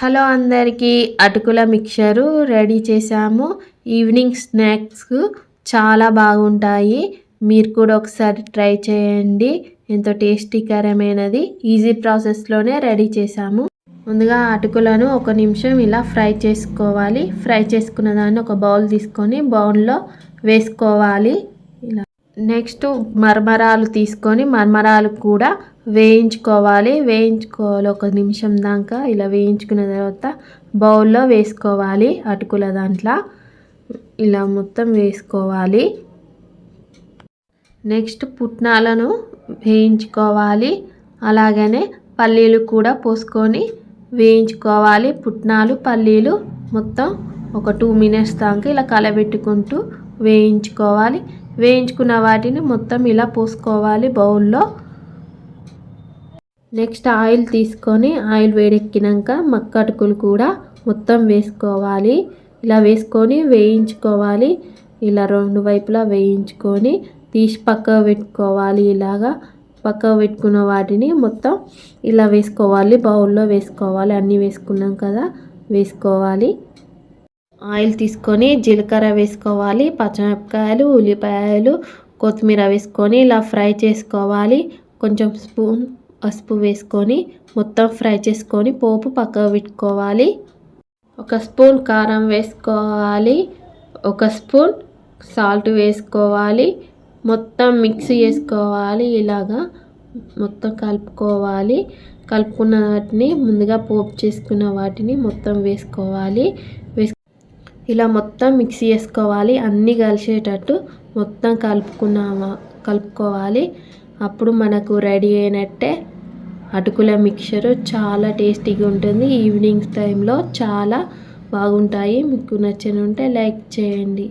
Hello అందరికీ అటుకుల mixture ready చేసాము ఈవినింగ్ స్నాక్స్ చాలా బాగుంటాయి. మీరు కూడా ఒకసారి ట్రై చేయండి. ఎంతో టేస్టీకరమైనది. ఈజీ ప్రాసెస్లోనే రెడీ చేసాము ముందుగా అటుకులను ఒక నిమిషం ఇలా ఫ్రై చేసుకోవాలి. ఫ్రై చేసుకున్న దాన్ని ఒక బౌల్ తీసుకొని బౌల్లో వేసుకోవాలి. నెక్స్ట్ మరమరాలు తీసుకొని మరమరాలు కూడా వేయించుకోవాలి. వేయించుకోవాలి ఒక నిమిషం దాకా ఇలా వేయించుకున్న తర్వాత బౌల్లో వేసుకోవాలి అటుకుల దాంట్లో. ఇలా మొత్తం వేసుకోవాలి. నెక్స్ట్ పుట్నాలను వేయించుకోవాలి. అలాగనే పల్లీలు కూడా పోసుకొని వేయించుకోవాలి. పుట్నాలు పల్లీలు మొత్తం ఒక టూ మినిట్స్ దాకా ఇలా కలబెట్టుకుంటూ వేయించుకోవాలి. వేయించుకున్న వాటిని మొత్తం ఇలా పోసుకోవాలి బౌల్లో. నెక్స్ట్ ఆయిల్ తీసుకొని ఆయిల్ వేడెక్కినాక మక్కటుకులు కూడా మొత్తం వేసుకోవాలి. ఇలా వేసుకొని వేయించుకోవాలి. ఇలా రెండు వైపులా వేయించుకొని తీసి పక్కకు పెట్టుకోవాలి. ఇలాగా పక్కకు పెట్టుకున్న వాటిని మొత్తం ఇలా వేసుకోవాలి. బౌల్లో వేసుకోవాలి. అన్నీ వేసుకున్నాం కదా వేసుకోవాలి. ఆయిల్ తీసుకొని జీలకర్ర వేసుకోవాలి పచ్చిమిరపకాయలు ఉల్లిపాయలు కొత్తిమీర వేసుకొని ఇలా ఫ్రై చేసుకోవాలి. కొంచెం స్పూన్ పసుపు వేసుకొని మొత్తం ఫ్రై చేసుకొని పోపు పక్కకు పెట్టుకోవాలి. ఒక స్పూన్ కారం వేసుకోవాలి ఒక స్పూన్ సాల్ట్ వేసుకోవాలి. మొత్తం మిక్స్ చేసుకోవాలి ఇలాగా మొత్తం కలుపుకోవాలి. కలుపుకున్న వాటిని ముందుగా పోపు చేసుకున్న వాటిని మొత్తం వేసుకోవాలి. వేసు ఇలా మొత్తం మిక్స్ చేసుకోవాలి. అన్నీ కలిసేటట్టు మొత్తం కలుపుకున్నామా కలుపుకోవాలి. అప్పుడు మనకు రెడీ అయినట్టే అటుకుల మిక్చర్ చాలా టేస్టీగా ఉంటుంది. ఈవినింగ్స్ టైంలో చాలా బాగుంటాయి. మీకు నచ్చిన ఉంటే లైక్ చేయండి.